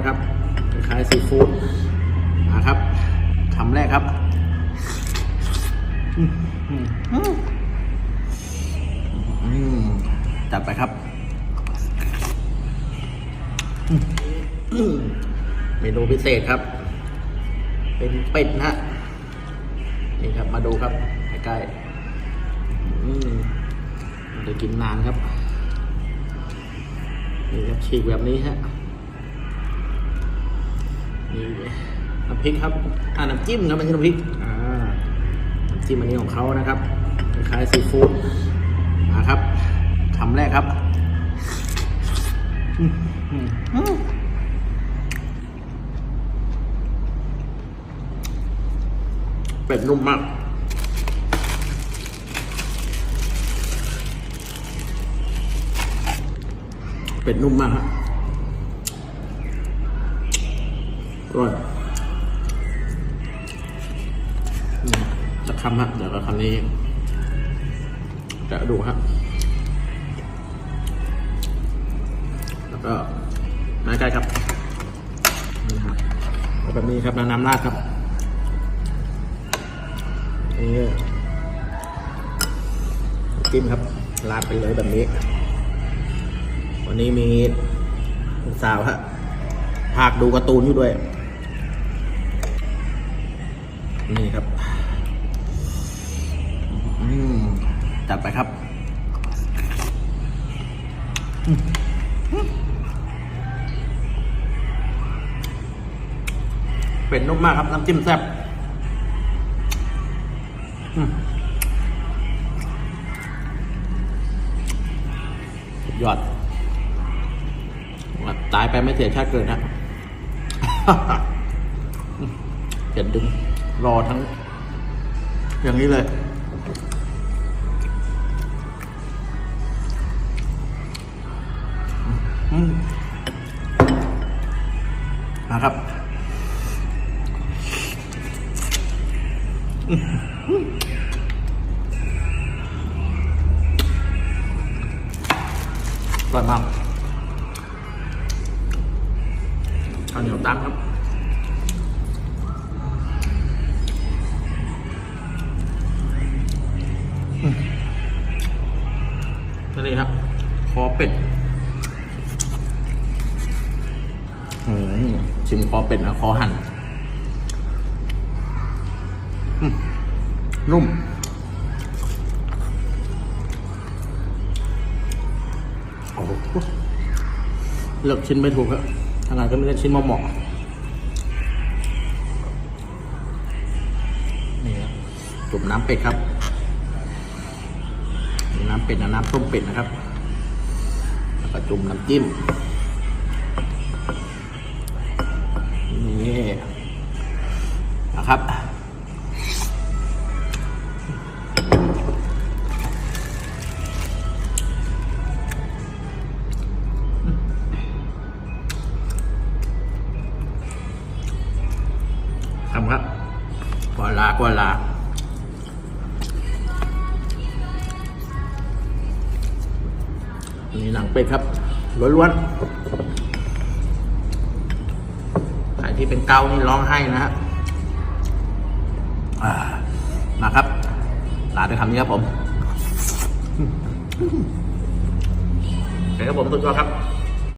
นะครับคล้ายซีฟู้ดนะครับคำแรกครับอืมจัดไปครับอืมอืมเมนูพิเศษครับ เป็นเป็ดนะฮะนี่ครับมาดูครับใกล้ๆจะกินนานครับนี่ครับฉีกแบบนี้ฮะ นี่น้ำพริกครับอ่าน้ำจิ้มครับไม่ใช่น้ำพริกอ่าน้ำจิ้มอันนี้ของเขานะครับคล้ายๆซีฟู้ดนะครับคำแรกครับอืมอืมอืมเป็ดนุ่มมากเป็ดนุ่มมากฮะอ ร่อยนี่จะคำฮะ เดี๋ยวเราคำนี้จะดูฮะ แล้วก็มาใกล้ครับนี่ฮะแล้วแบบนี้ครับแล้วน้ำราดครับนี่จิ้มครับราดไปเลยแบบนี้ วันนี้มีสาวฮะพากดูการ์ตูนอยู่ด้วย นี่ครับอืมจัดไปครับเป็ดนุ่มมากครับ น้ำจิ้มแซ่บสุดยอด ตายไปไม่เสียชาติเกิดนะเห็นดึง รอทั้ง อย่างนี้เลยมนะครับอร่อยมากข้าวเหนียวตั้งครับ นี่ครับ คอเป็ดอืมชิมคอเป็ดนะคอหั่นนุ่ม โอ้โหเลือกชิ้นไม่ถูกครับทางไหนก็ไม่ได้ชิ้นเหมาะนี่ครับจุ่มน้ำเป็ดครับ น้ำเป็ดนะน้ำต้มเป็ดนะครับแล้วก็จุ่มน้ำจิ้มนี่นะครับทำครับกวาลากวาลา หนังเป็ดครับล้วนๆใครที่เป็นเกานี่ร้องไห้นะฮะมาครับลาด้วยคำนี้ครับผมโอเคครับผมตุกตัวครับ